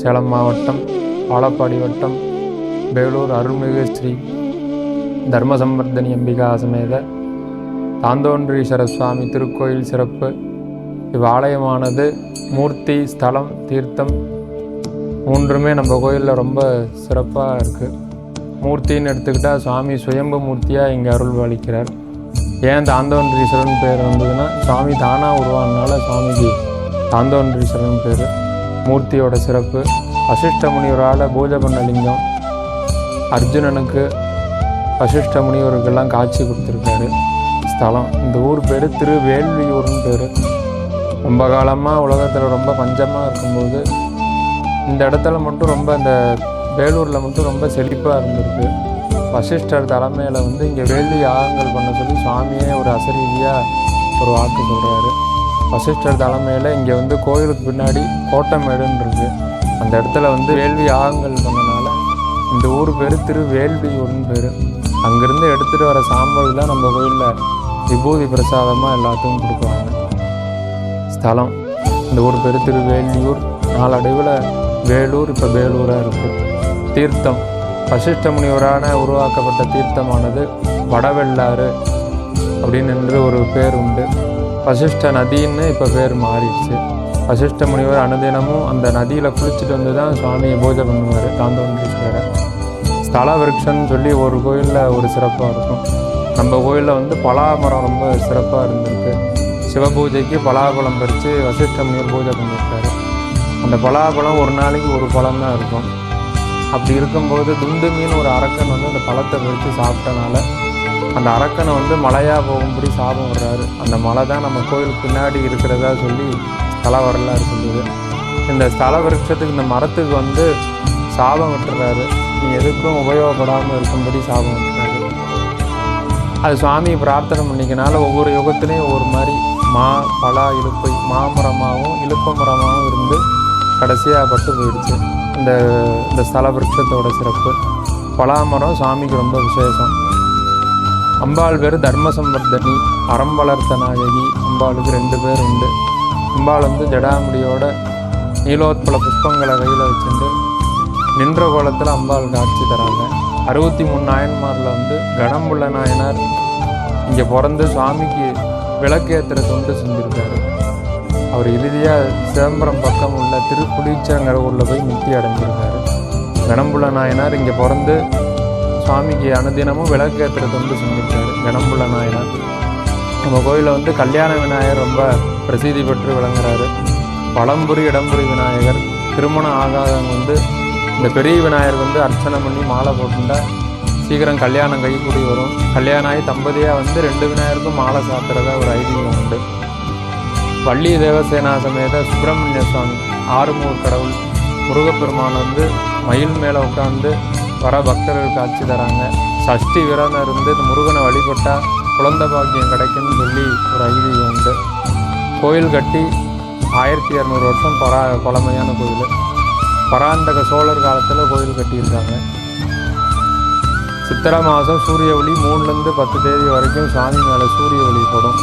சேலம் மாவட்டம் வாழப்பாடி வட்டம் வேலூர் அருள்மிகு ஸ்ரீ தர்மசம்வர்தனி அம்பிகா சமேத தாந்தோன்றீஸ்வர சுவாமி திருக்கோயில் சிறப்பு. இவ்வாலயமானது மூர்த்தி ஸ்தலம் தீர்த்தம் மூன்றுமே நம்ம கோயிலில் ரொம்ப சிறப்பாக இருக்குது மூர்த்தின்னு எடுத்துக்கிட்டால் சுவாமி சுயம்பு மூர்த்தியாக இங்கே அருள் பாலிக்கிறார் ஏன் தாந்தோன்றீஸ்வரன் பேர் வந்ததுன்னா சுவாமி தானாக உருவானனால சுவாமிக்கு தாந்தோன்றீஸ்வரன் பேர் மூர்த்தியோட சிறப்பு வசிஷ்ட முனிவரால் பூஜை பண்ண லிங்கம். அர்ஜுனனுக்கு வசிஷ்ட முனிவருக்கெல்லாம் காட்சி கொடுத்துருக்காரு. ஸ்தலம் இந்த ஊர் பேர் திருவேல்வியூர்னு பேர். ரொம்ப காலமாக உலகத்தில் ரொம்ப பஞ்சமாக இருக்கும்போது இந்த இடத்துல மட்டும் ரொம்ப இந்த வேலூரில் மட்டும் ரொம்ப செழிப்பாக இருந்திருக்கு. வசிஷ்டர் தலைமையில் வந்து இங்கே வேள்வி யாகங்கள் பண்ண சொல்லி சுவாமியே ஒரு அசரீதியாக ஒரு வாக்கு சொல்கிறாரு வசிஷ்டர் தலைமையில் இங்கே வந்து கோயிலுக்கு பின்னாடி கோட்டமேடுன்னு இருக்கு அந்த இடத்துல வந்து வேள்வி யாகங்கள் பண்ணனால இந்த ஊர் பேர் திருவேல்வியூர்னு பேர். அங்கேருந்து எடுத்துகிட்டு வர சாம்பல் தான் நம்ம கோயிலில் விபூதி பிரசாதமாக எல்லாத்துக்கும் கொடுக்குறாங்க ஸ்தலம். இந்த ஊர் பேர் திருவேலியூர் நாளடைவில் வேலூர் இப்போ வேலூராக இருக்குது தீர்த்தம். வசிஷ்ட முனிவரான உருவாக்கப்பட்ட தீர்த்தமானது வடவெள்ளாறு அப்படின்னு என்று ஒரு பேர் உண்டு. வசிஷ்ட நதின்னு இப்போ பேர் மாறிடுச்சு. வசிஷ்ட முனிவர் அனுதினமும் அந்த நதியில் குளிச்சுட்டு வந்து தான் சுவாமியை பூஜை பண்ணுவார் தாந்தோன்றீஸ்வரரை ஸ்தல விருட்சம்னு சொல்லி ஒரு கோயிலில் ஒரு சிறப்பாக இருக்கும். நம்ம கோயிலில் வந்து பலாமரம் ரொம்ப சிறப்பாக இருந்திருக்கு. சிவபூஜைக்கு பலாபலம் பறித்து வசிஷ்ட முனிவர் பூஜை பண்ணியிருக்காரு. அந்த பலாபலம் ஒரு நாளைக்கு ஒரு பழம் தான் இருக்கும். அப்படி இருக்கும்போது துண்டு மீன் ஒரு அரக்கன் வந்து அந்த பழத்தை பறித்து சாப்பிட்டனால அந்த அரக்கனை வந்து மலையாக போகும்படி சாபம் வர்றாரு. அந்த மலை தான் நம்ம கோயிலுக்கு பின்னாடி இருக்கிறதா சொல்லி ஸ்தல வரலாறு சொல்லுது. இந்த ஸ்தல விருட்சத்துக்கு இந்த மரத்துக்கு வந்து சாபம் விட்டுறாரு நீ எதுக்கும் உபயோகப்படாமல் இருக்கும்படி சாபம் விட்டுறாரு அது சுவாமியை பிரார்த்தனை பண்ணிக்கனால ஒவ்வொரு யுகத்துலேயும் ஒவ்வொரு மாதிரி மா பலா இழுப்பை மாமரமாகவும் இழுப்ப மரமாகவும் இருந்து கடைசியாக பட்டு போயிடுச்சு. இந்த இந்த ஸ்தல விருட்சத்தோட சிறப்பு. பலாமரம் சாமிக்கு ரொம்ப விசேஷம். அம்பாள் பேர் தர்மசம்பர்தனி அறம் வளர்த்த நாயகி அம்பாளுக்கு ரெண்டு பேர் உண்டு அம்பாள் வந்து ஜடாமுடியோட நீலோத்பல புஷ்பங்களை கையில் வச்சுட்டு நின்ற கோலத்தில் அம்பாள் காட்சி தராங்க. அறுபத்தி மூணு நாயன்மாரில் வந்து கணம்புள்ள நாயனார் இங்கே பிறந்து சுவாமிக்கு விளக்கேற்றுற தொண்டு செஞ்சுருக்காரு. அவர் இறுதியாக சிதம்பரம் பக்கம் உள்ள திருப்புளிச்சங்கிற ஊரில் போய் முக்தி அடைஞ்சிருக்காரு. கணம்புள்ள நாயனார் இங்கே பிறந்து சுவாமிக்கு அனுதினமும் விளக்கேற்றுற தொண்டு செஞ்சிருக்காரு கணம்புள்ள நாயனார் நம்ம கோயிலில் வந்து கல்யாண விநாயகர் ரொம்ப பிரசித்தி பெற்று விளங்குறாரு. பழம்புரி இடம்புரி விநாயகர். திருமணம் ஆகாதவங்க வந்து இந்த பெரிய விநாயகர் வந்து அர்ச்சனை பண்ணி மாலை போட்டுட்டா சீக்கிரம் கல்யாணம் கைக்கூடி வரும். கல்யாணம் ஆகி தம்பதியாக வந்து ரெண்டு விநாயகருக்கும் மாலை சாத்துறதா ஒரு ஐதீகம் உண்டு. வள்ளி தேவசேனா சமேத சுப்பிரமணிய சுவாமி ஆறுமுக கடவுள் முருகப்பெருமான் வந்து மயில் மேலே உட்காந்து வர பக்தர்கள் காட்சி தராங்க. சஷ்டி விரதம் இருந்து முருகனை வழிபட்டால் குழந்தை பாக்கியம் கிடைக்கும்னு சொல்லி ஒரு ஐதீகம் உண்டு. கோயில் கட்டி ஆயிரத்தி இரநூறு வருஷம் பரா பழமையான கோயில். பராந்தக சோழர் காலத்தில் கோயில் கட்டியிருக்காங்க. சித்திரை மாதம் சூரிய ஒளி மூணுலேருந்து பத்து தேதி வரைக்கும் சாமி மேலே சூரிய ஒளி படும்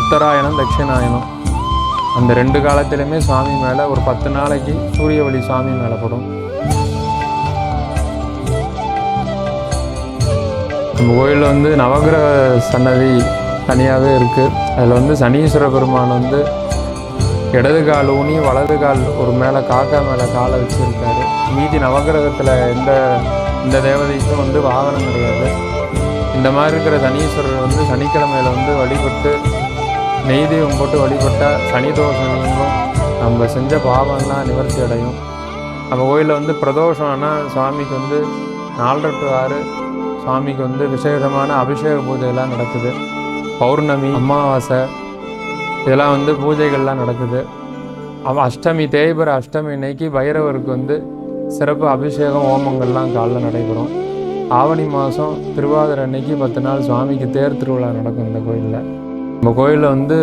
உத்தராயணம் தட்சிணாயணம். அந்த ரெண்டு காலத்திலையுமே சாமி மேலே ஒரு பத்து நாளைக்கு சூரிய ஒளி சாமி மேலே படும் நம்ம கோயிலில் வந்து நவகிரக சன்னதி தனியாகவே இருக்குது அதில் வந்து சனீஸ்வர பெருமான் வந்து இடது கால் ஊனி வலது கால் ஒரு மேலே காக்கா மேலே காலை வச்சுருக்காரு. மீதி நவகிரகத்தில் எந்த இந்த தேவதைக்கும் வந்து வாகனம் கிடையாது. இந்த மாதிரி இருக்கிற சனீஸ்வரர் வந்து சனிக்கிழமையில் வந்து வழிபட்டு நெய் தீபம் போட்டு வழிபட்டால் சனி தோஷம் நீங்கும். நம்ம செஞ்ச பாவம்லாம் நிவர்த்தி அடையும். நம்ம கோயிலில் வந்து பிரதோஷம் ஆனால் சுவாமிக்கு வந்து நாலரை டு ஆறு சாமிக்கு வந்து விசேஷமான அபிஷேக பூஜையெல்லாம் நடக்குது. பௌர்ணமி அமாவாசை இதெல்லாம் வந்து பூஜைகள்லாம் நடக்குது. அஷ்டமி தேய்பிர அஷ்டமி இன்னைக்கு பைரவருக்கு வந்து சிறப்பு அபிஷேகம் ஹோமங்கள்லாம் காலைல நடைபெறும். ஆவணி மாதம் திருவாதிரை அன்னைக்கு பத்து நாள் சுவாமிக்கு தேர் திருவிழா நடக்கும் இந்த கோயிலில். நம்ம கோயிலில் வந்து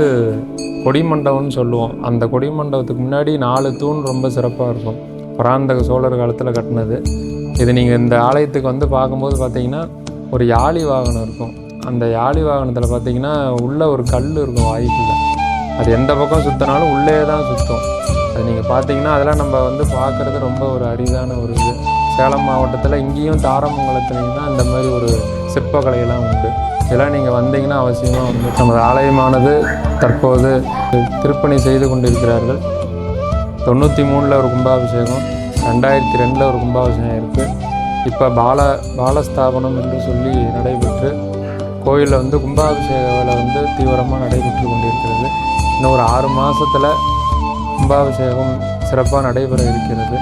கொடிமண்டபம்னு சொல்லுவோம். அந்த கொடிமண்டபத்துக்கு முன்னாடி நாலு தூண் ரொம்ப சிறப்பாக இருக்கும். பராந்தக சோழர் காலத்தில் கட்டினது. இது நீங்கள் இந்த ஆலயத்துக்கு வந்து பார்க்கும்போது பார்த்தீங்கன்னா ஒரு யாழி வாகனம் இருக்கும். அந்த யாழி வாகனத்தில் பார்த்தீங்கன்னா உள்ளே ஒரு கல் இருக்கும் வாய்க்குள்ள. அது எந்த பக்கம் சுற்றினாலும் உள்ளே தான் சுற்றும் அது நீங்கள் பார்த்தீங்கன்னா அதெல்லாம் நம்ம வந்து பார்க்குறது ரொம்ப ஒரு அரிதான ஒரு இது. சேலம் மாவட்டத்தில் இங்கேயும் தாரமங்கலத்துலேயும் தான் இந்த மாதிரி ஒரு சிற்பக்கலையெல்லாம் உண்டு. இதெல்லாம் நீங்கள் வந்தீங்கன்னா அவசியமாக வந்து நமது ஆலயமானது தற்போது திருப்பணி செய்து கொண்டிருக்கிறார்கள். தொண்ணூற்றி மூணில் ஒரு கும்பாபிஷேகம். ரெண்டாயிரத்தி ரெண்டில் ஒரு கும்பாபிஷேகம் இருக்குது இப்போ பால பாலஸ்தாபனம் என்று சொல்லி நடைபெற்று கோயிலில் வந்து கும்பாபிஷேக வேலை வந்து தீவிரமாக நடைபெற்று கொண்டிருக்கிறது. இன்னும் ஒரு ஆறு மாதத்தில் கும்பாபிஷேகம் சிறப்பாக நடைபெற இருக்கிறது.